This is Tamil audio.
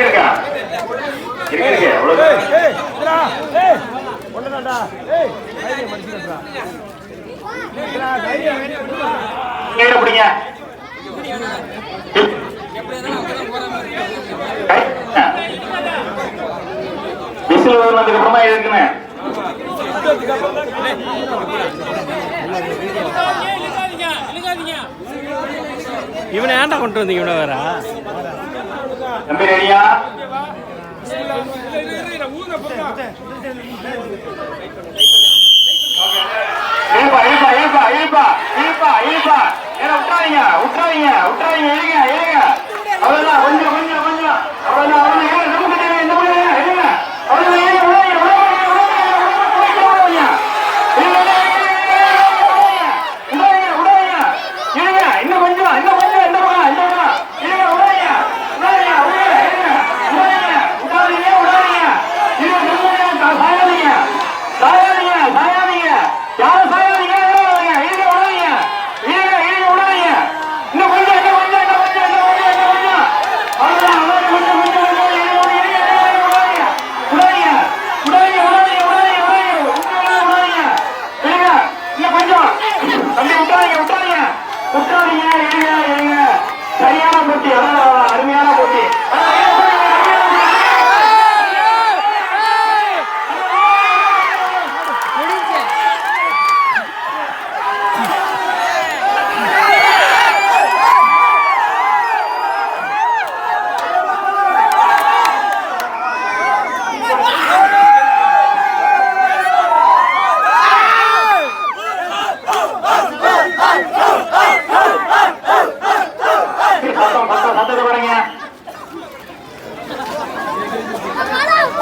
இருக்கா? இருக்கா இவனை ஏன்டா கொண்டு வந்தீங்க இவனை வேற தம்பி ரெடியா? இழுப்பா இழுப்பா இழுப்பா இழுப்பா இழுப்பா இழுப்பா ஏன்னா விட்டுறாதீங்க விட்டுறாதீங்க விட்டுறாதீங்க எழுங்க எழுங்க போறீங்க